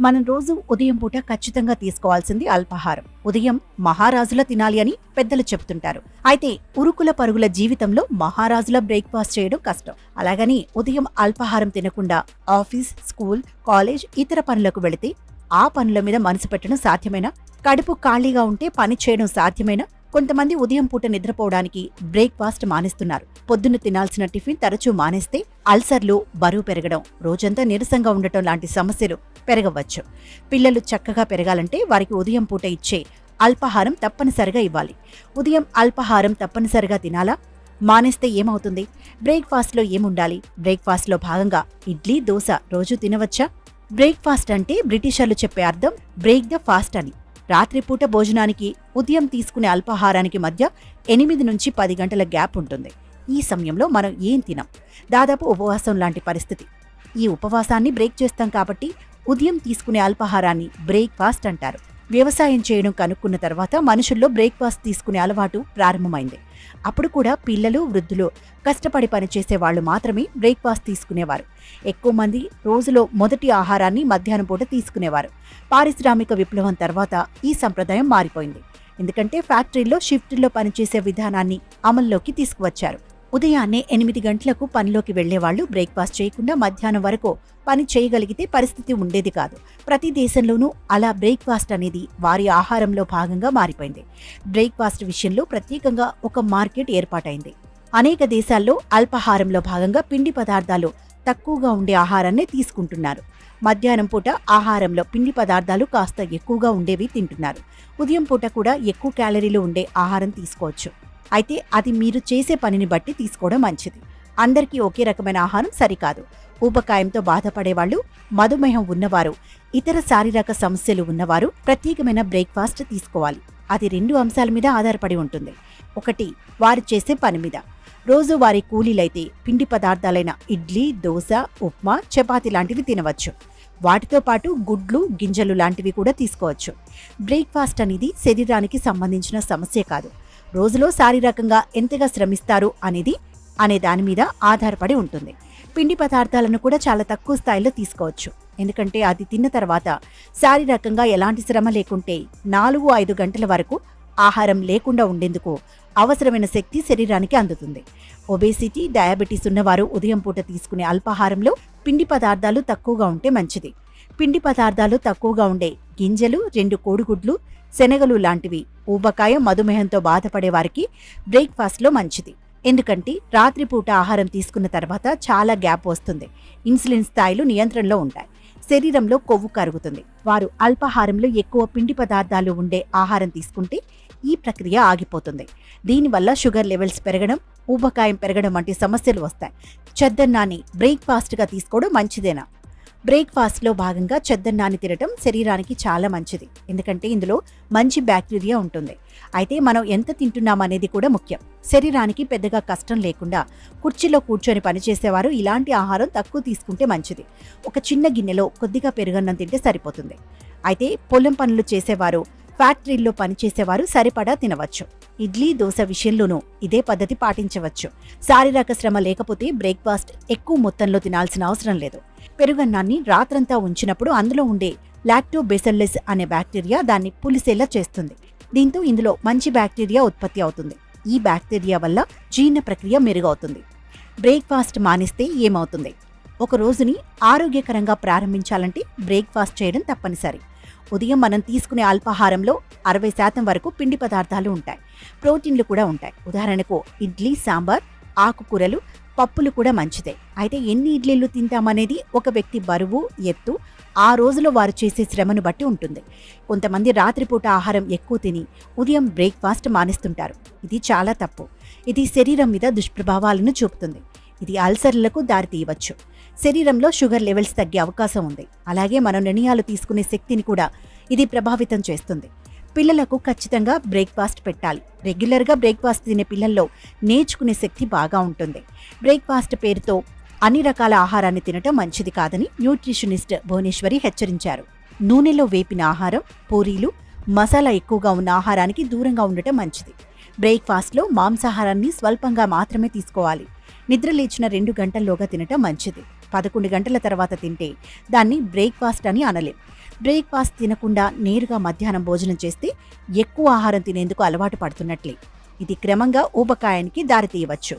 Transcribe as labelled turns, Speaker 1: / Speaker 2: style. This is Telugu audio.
Speaker 1: మనం రోజు ఉదయం పూట ఖచ్చితంగా తీసుకోవాల్సింది అల్పాహారం. ఉదయం మహారాజుల తినాలి అని పెద్దలు చెబుతుంటారు. అయితే ఉరుకుల పరుగుల జీవితంలో మహారాజుల బ్రేక్ఫాస్ట్ చేయడం కష్టం. అలాగని ఉదయం అల్పాహారం తినకుండా ఆఫీస్ స్కూల్ కాలేజ్ ఇతర పనులకు వెళితే ఆ పనుల మీద మనసు పెట్టడం సాధ్యమేనా? కడుపు ఖాళీగా ఉంటే పని చేయడం సాధ్యమేనా? కొంతమంది ఉదయం పూట నిద్రపోవడానికి బ్రేక్ఫాస్ట్ మానేస్తున్నారు. పొద్దున్న తినాల్సిన టిఫిన్ తరచూ మానేస్తే అల్సర్లు బరువు పెరగడం రోజంతా నీరసంగా ఉండటం లాంటి సమస్యలు పెరగవచ్చు. పిల్లలు చక్కగా పెరగాలంటే వారికి ఉదయం పూట ఇచ్చే అల్పాహారం తప్పనిసరిగా ఇవ్వాలి. ఉదయం అల్పాహారం తప్పనిసరిగా తినాలా? మానేస్తే ఏమవుతుంది? బ్రేక్ఫాస్ట్లో ఏముండాలి? బ్రేక్ఫాస్ట్లో భాగంగా ఇడ్లీ దోశ రోజు తినవచ్చా? బ్రేక్ఫాస్ట్ అంటే బ్రిటిషర్లు చెప్పే అర్థం బ్రేక్ ద ఫాస్ట్ అని. రాత్రిపూట భోజనానికి ఉదయం తీసుకునే అల్పాహారానికి మధ్య ఎనిమిది నుంచి పది గంటల గ్యాప్ ఉంటుంది. ఈ సమయంలో మనం ఏం తినం? దాదాపు ఉపవాసం లాంటి పరిస్థితి. ఈ ఉపవాసాన్ని బ్రేక్ చేస్తాం కాబట్టి ఉదయం తీసుకునే అల్పాహారాన్ని బ్రేక్ఫాస్ట్ అంటారు. వ్యవసాయం చేయడం కనుక్కున్న తర్వాత మనుషుల్లో బ్రేక్ఫాస్ట్ తీసుకునే అలవాటు ప్రారంభమైంది. అప్పుడు కూడా పిల్లలు వృద్ధులు కష్టపడి పనిచేసే వాళ్ళు మాత్రమే బ్రేక్ఫాస్ట్ తీసుకునేవారు. ఎక్కువ మంది రోజులో మొదటి ఆహారాన్ని మధ్యాహ్నం పూట తీసుకునేవారు. పారిశ్రామిక విప్లవం తర్వాత ఈ సంప్రదాయం మారిపోయింది. ఎందుకంటే ఫ్యాక్టరీల్లో షిఫ్ట్లో పనిచేసే విధానాన్ని అమల్లోకి తీసుకువచ్చారు. ఉదయాన్నే ఎనిమిది గంటలకు పనిలోకి వెళ్ళేవాళ్ళు బ్రేక్ఫాస్ట్ చేయకుండా మధ్యాహ్నం వరకు పని చేయగలిగితే పరిస్థితి ఉండేది కాదు. ప్రతి దేశంలోనూ అలా బ్రేక్ఫాస్ట్ అనేది వారి ఆహారంలో భాగంగా మారిపోయింది. బ్రేక్ఫాస్ట్ విషయంలో ప్రత్యేకంగా ఒక మార్కెట్ ఏర్పాటైంది. అనేక దేశాల్లో అల్పాహారంలో భాగంగా పిండి పదార్థాలు తక్కువగా ఉండే ఆహారాన్ని తీసుకుంటున్నారు. మధ్యాహ్నం పూట ఆహారంలో పిండి పదార్థాలు కాస్త ఎక్కువగా ఉండేవి తింటున్నారు. ఉదయం పూట కూడా ఎక్కువ క్యాలరీలు ఉండే ఆహారం తీసుకోవచ్చు. అయితే అది మీరు చేసే పనిని బట్టి తీసుకోవడం మంచిది. అందరికీ ఒకే రకమైన ఆహారం సరికాదు. ఊబకాయంతో బాధపడేవాళ్ళు మధుమేహం ఉన్నవారు ఇతర శారీరక సమస్యలు ఉన్నవారు ప్రత్యేకమైన బ్రేక్ఫాస్ట్ తీసుకోవాలి. అది రెండు అంశాల మీద ఆధారపడి ఉంటుంది. ఒకటి వారు చేసే పని మీద. రోజు వారి కూలీలైతే పిండి పదార్థాలైన ఇడ్లీ దోశ ఉప్మా చపాతి లాంటివి తినవచ్చు. వాటితో పాటు గుడ్లు గింజలు లాంటివి కూడా తీసుకోవచ్చు. బ్రేక్ఫాస్ట్ అనేది శరీరానికి సంబంధించిన సమస్య కాదు. రోజులో శారీరకంగా ఎంతగా శ్రమిస్తారు అనేది అనే దాని మీద ఆధారపడి ఉంటుంది. పిండి పదార్థాలను కూడా చాలా తక్కువ స్థాయిలో తీసుకోవచ్చు. ఎందుకంటే అది తిన్న తర్వాత శారీరకంగా ఎలాంటి శ్రమ లేకుంటే నాలుగు ఐదు గంటల వరకు ఆహారం లేకుండా ఉండేందుకు అవసరమైన శక్తి శరీరానికి అందుతుంది. ఒబేసిటీ డయాబెటీస్ ఉన్నవారు ఉదయం పూట తీసుకునే అల్పాహారంలో పిండి పదార్థాలు తక్కువగా ఉంటే మంచిది. పిండి పదార్థాలు తక్కువగా ఉండే గింజలు రెండు కోడిగుడ్లు శనగలు లాంటివి. ఊబకాయ మధుమేహంతో బాధపడే వారికి బ్రేక్ఫాస్ట్లో మంచిది. ఎందుకంటే రాత్రిపూట ఆహారం తీసుకున్న తర్వాత చాలా గ్యాప్ వస్తుంది. ఇన్సులిన్ స్థాయిలు నియంత్రణలో ఉంటాయి. శరీరంలో కొవ్వు కరుగుతుంది. వారు అల్పాహారంలో ఎక్కువ పిండి పదార్థాలు ఉండే ఆహారం తీసుకుంటే ఈ ప్రక్రియ ఆగిపోతుంది. దీనివల్ల షుగర్ లెవెల్స్ పెరగడం ఊబకాయం పెరగడం వంటి సమస్యలు వస్తాయి. చెద్దన్నాన్ని బ్రేక్ఫాస్ట్గా తీసుకోవడం మంచిదేనా? బ్రేక్ఫాస్ట్లో భాగంగా చెద్దన్నాన్ని తినటం శరీరానికి చాలా మంచిది. ఎందుకంటే ఇందులో మంచి బ్యాక్టీరియా ఉంటుంది. అయితే మనం ఎంత తింటున్నామనేది కూడా ముఖ్యం. శరీరానికి పెద్దగా కష్టం లేకుండా కుర్చీలో కూర్చొని పనిచేసేవారు ఇలాంటి ఆహారం తక్కువ తీసుకుంటే మంచిది. ఒక చిన్న గిన్నెలో కొద్దిగా పెరుగన్నం తింటే సరిపోతుంది. అయితే పొలం పనులు చేసేవారు ఫ్యాక్టరీల్లో పనిచేసేవారు సరిపడా తినవచ్చు. ఇడ్లీ దోశ విషయంలోనూ ఇదే పద్ధతి పాటించవచ్చు. శారీరక శ్రమ లేకపోతే బ్రేక్ఫాస్ట్ ఎక్కువ మొత్తంలో తినాల్సిన అవసరం లేదు. పెరుగన్నాన్ని రాత్రంతా ఉంచినప్పుడు అందులో ఉండే లాక్టోబెసల్లెస్ అనే బ్యాక్టీరియా దాన్ని పులిసేలా చేస్తుంది. దీంతో ఇందులో మంచి బ్యాక్టీరియా ఉత్పత్తి అవుతుంది. ఈ బ్యాక్టీరియా వల్ల జీర్ణ ప్రక్రియ మెరుగవుతుంది. బ్రేక్ఫాస్ట్ మానేస్తే ఏమవుతుంది? ఒక రోజుని ఆరోగ్యకరంగా ప్రారంభించాలంటే బ్రేక్ఫాస్ట్ చేయడం తప్పనిసరి. ఉదయం మనం తీసుకునే అల్పాహారంలో అరవై శాతం వరకు పిండి పదార్థాలు ఉంటాయి. ప్రోటీన్లు కూడా ఉంటాయి. ఉదాహరణకు ఇడ్లీ సాంబార్ ఆకుకూరలు పప్పులు కూడా మంచిదే. అయితే ఎన్ని ఇడ్లీలు తింటామనేది ఒక వ్యక్తి బరువు ఎత్తు ఆ రోజులో వారు చేసే శ్రమను బట్టి ఉంటుంది. కొంతమంది రాత్రిపూట ఆహారం ఎక్కువ తిని ఉదయం బ్రేక్ఫాస్ట్ మానేస్తుంటారు. ఇది చాలా తప్పు. ఇది శరీరం మీద దుష్ప్రభావాలను చూపుతుంది. ఇది అల్సర్లకు దారితీయవచ్చు శరీరంలో షుగర్ లెవెల్స్ తగ్గే అవకాశం ఉంది. అలాగే మనం నిర్ణయాలు తీసుకునే శక్తిని కూడా ఇది ప్రభావితం చేస్తుంది. పిల్లలకు ఖచ్చితంగా బ్రేక్ఫాస్ట్ పెట్టాలి. రెగ్యులర్గా బ్రేక్ఫాస్ట్ తినే పిల్లల్లో నేర్చుకునే శక్తి బాగా ఉంటుంది. బ్రేక్ఫాస్ట్ పేరుతో అన్ని రకాల ఆహారాన్ని తినటం మంచిది కాదని న్యూట్రిషనిస్ట్ భువనేశ్వరి హెచ్చరించారు. నూనెలో వేపిన ఆహారం పూరీలు మసాలా ఎక్కువగా ఉన్న ఆహారానికి దూరంగా ఉండటం మంచిది. బ్రేక్ఫాస్ట్లో మాంసాహారాన్ని స్వల్పంగా మాత్రమే తీసుకోవాలి. నిద్ర లేచిన రెండు గంటల్లోగా తినటం మంచిది. పదకొండు గంటల తర్వాత తింటే దాన్ని బ్రేక్ఫాస్ట్ అని అనలేం. బ్రేక్ఫాస్ట్ తినకుండా నేరుగా మధ్యాహ్నం భోజనం చేస్తే ఎక్కువ ఆహారం తినేందుకు అలవాటు పడుతున్నట్లే. ఇది క్రమంగా ఊబకాయానికి దారితీయవచ్చు.